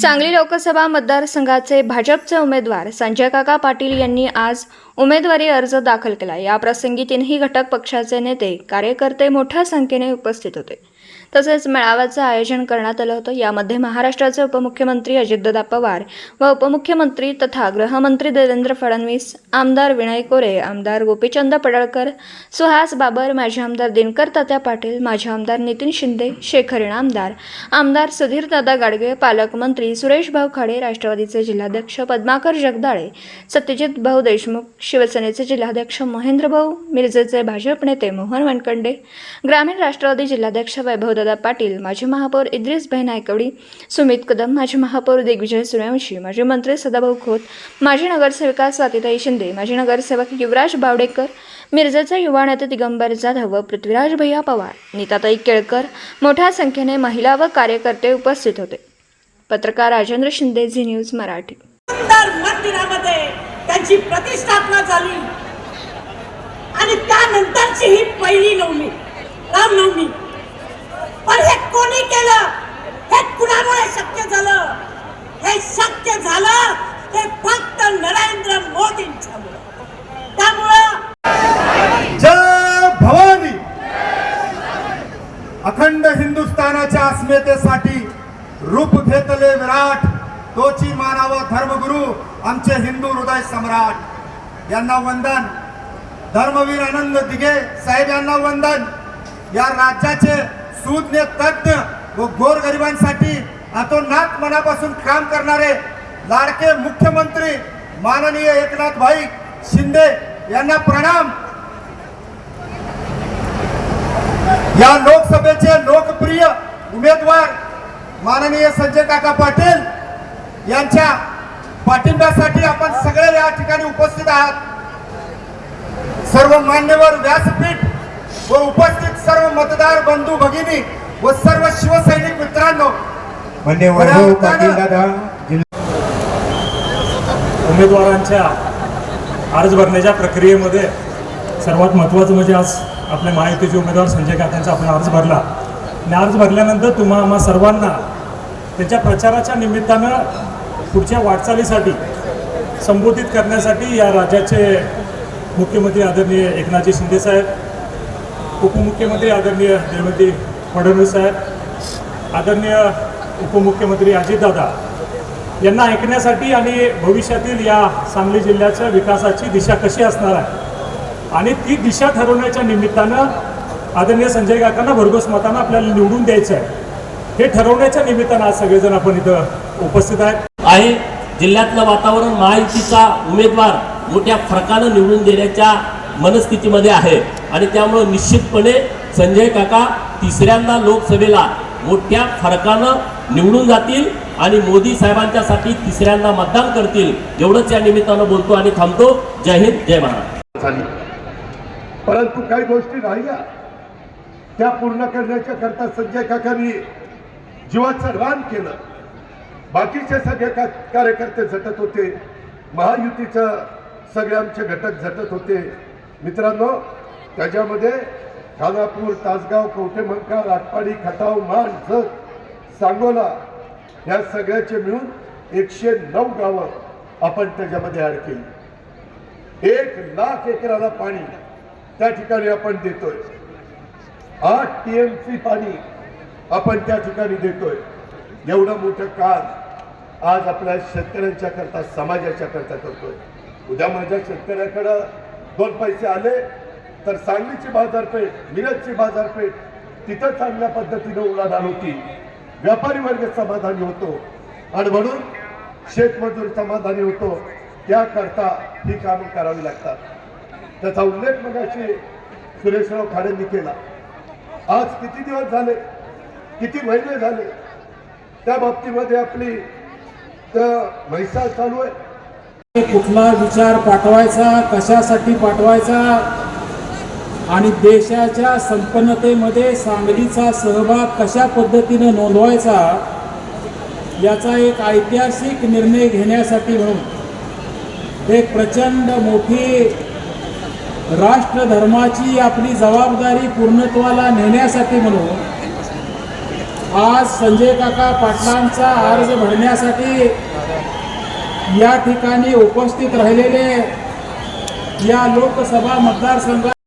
सांगली लोकसभा मतदारसंघाचे भाजपचे उमेदवार संजय काका पाटील यांनी आज उमेदवारी अर्ज दाखल केला. या प्रसंगी तीनही घटक पक्षाचे नेते कार्यकर्ते मोठ्या संख्येने उपस्थित होते. तसेच मेळाव्याचं आयोजन करण्यात आलं होतं. यामध्ये महाराष्ट्राचे उपमुख्यमंत्री अजितदादा पवार व उपमुख्यमंत्री तथा गृहमंत्री देवेंद्र फडणवीस आमदार विनय कोरे आमदार गोपीचंद पडळकर सुहास बाबर माजी आमदार दिनकर तात्या पाटील माजी आमदार नितीन शिंदे शेखर इनामदार आमदार सुधीरदादा गाडगे पालकमंत्री सुरेश भाऊ खाडे राष्ट्रवादीचे जिल्हाध्यक्ष पद्माकर जगदाळे सत्यजित भाऊ देशमुख शिवसेनेचे जिल्हाध्यक्ष महेंद्र भाऊ मिरजेचे भाजप नेते मोहन वनकंडे ग्रामीण राष्ट्रवादी जिल्हाध्यक्ष वैभव वैभवदादा पाटील माजी महापौर इद्रिस भाई नायकवडी सुमित कदम माजी महापौर दिग्विजय सूर्यवंशी माजी मंत्री सदाभाऊ खोत माजी नगरसेविका स्वातिताई शिंदे माजी नगरसेवक युवराज बावडेकर मिरजेचे युवा नेते दिगंबर जाधव व पृथ्वीराज भैया पवार नीताताई केळकर मोठ्या संख्येने महिला व कार्यकर्ते उपस्थित होते. पत्रकार राजेंद्र शिंदे झी न्यूज मराठी. मंदिरामध्ये त्यांची प्रतिष्ठापना झाली. आणि त्यानंतरची ही पहिली नवमी रामनवमी पण हे कोणी केलं? हे कुणामुळे शक्य झालं? हे शक्य झालं? ते फक्त नरेंद्र मोदींच्यामुळे. त्यामुळं जय भवानी! अखंड हिंदुस्थानाच्या अस्मितेसाठी रूप घेतले विराट तोची मानाव धर्मगुरु आमचे हिंदू हृदय सम्राट. यांना वंदन. धर्मवीर आनंद दिघे साहेब यांना वंदन. या राज्याचे सुज्ञ तज्ञ व गोरगरिबांसाठी अतोनात मनापासून काम करणारे लाडके मुख्यमंत्री माननीय एकनाथ भाई शिंदे यांना प्रणाम. या लोकसभेचे लोकप्रिय उमेदवार माननीय संजय काका पाटील यांच्या पाठिंब्यासाठी आपण सगळे या ठिकाणी उपस्थित आहात. सर्व मान्यवर व्यासपीठ व उपस्थित सर्व मतदार बंधू भगिनी व सर्व शिवसैनिक मित्रांनो दादा उमेदवारांच्या अर्ज भरण्याच्या प्रक्रियेमध्ये सर्वात महत्त्वाचं म्हणजे आज आपल्या महायुतीचे उमेदवार संजय काकांचा आपण अर्ज भरला. आणि अर्ज भरल्यानंतर तुम्हा आम्हा सर्वांना त्यांच्या प्रचाराच्या निमित्तानं पुढच्या वाटचालीसाठी संबोधित करण्यासाठी या राज्याचे मुख्यमंत्री आदरणीय एकनाथजी शिंदेसाहेब उपमुख्यमंत्री आदरणीय देवेंद्र फडणवीस साहेब आदरणीय उपमुख्यमंत्री अजितदादा यांना ऐकण्यासाठी आणि भविष्यातील या सांगली जिल्ह्याच्या विकासाची दिशा कशी असणार आहे? आणि ती दिशा ठरवण्याच्या निमित्तानं आदरणीय संजय काकांना भरघोस मतानं आपल्याला निवडून द्यायचं आहे. हे ठरवण्याच्या निमित्तानं आज सगळेजण आपण इथं उपस्थित आहेत. आहे. जिल्ह्यातलं वातावरण महायुतीचा उमेदवार मोठ्या फरकानं निवडून देण्याच्या मनस्थितीमध्ये आहे. आणि त्यामुळं निश्चितपणे संजय काका तिसऱ्यांदा लोकसभेला मोठ्या फरकानं निवडून जातील आणि मोदी साहेबांच्यासाठी तिसऱ्यांदा मतदान करतील. एवढंच या निमित्तानं बोलतो आणि थांबतो. जय हिंद जय महाराज परंतु काही गोष्टी राहिल्या. त्या पूर्ण करण्याच्या करता संजय काकांनी जीवाचं रान केलं. बाकीचे सगळे का कार्यकर्ते झटत होते. महायुतीचं सगळे आमचे घटक झटत होते. मित्रांनो त्याच्यामध्ये खानापूर तासगाव कवठेमंका लाटपाडी खटाव मान जत सांगोला या सगळ्याचे मिळून एकशे नऊ गावं आपण त्याच्यामध्ये ॲड केली. एक लाख एकराला पाणी त्या ठिकाणी आपण देतोय. आठ टी एम सी पाणी आपण त्या ठिकाणी देतोय. एवढं मोठं काम आज आपल्या शेतकऱ्यांच्या करता समाजाच्या करता करतोय. उद्या माझ्या शेतकऱ्याकडं दोन पैसे आले तर सांगलीची बाजारपेठ मिरजची बाजारपेठ तिथं चांगल्या पद्धतीने उलाढाल होती. व्यापारी वर्ग समाधानी होतो. आणि म्हणून शेतमजूर समाधानी होतो. त्याकरता ही कामं करावी लागतात. त्याचा उल्लेख मगाशी सुरेशराव खाडेंनी केला. आज किती दिवस झाले? किती महिने झाले? त्या बाबतीमध्ये आपली त्या म्हैसा चालू आहे. कुठला विचार पाठवायचा? कशासाठी पाठवायचा? आणि देशाच्या संपन्नतेमध्ये सांगलीचा सहभाग कशा पद्धतीनं नोंदवायचा याचा एक ऐतिहासिक निर्णय घेण्यासाठी म्हणून एक प्रचंड मोठी राष्ट्रधर्माची आपली जबाबदारी पूर्णत्वाला नेण्यासाठी म्हणून आज संजय काका पाटलांचा अर्ज भरण्यासाठी या ठिकाणी उपस्थित राहिलेले या लोकसभा मतदारसंघात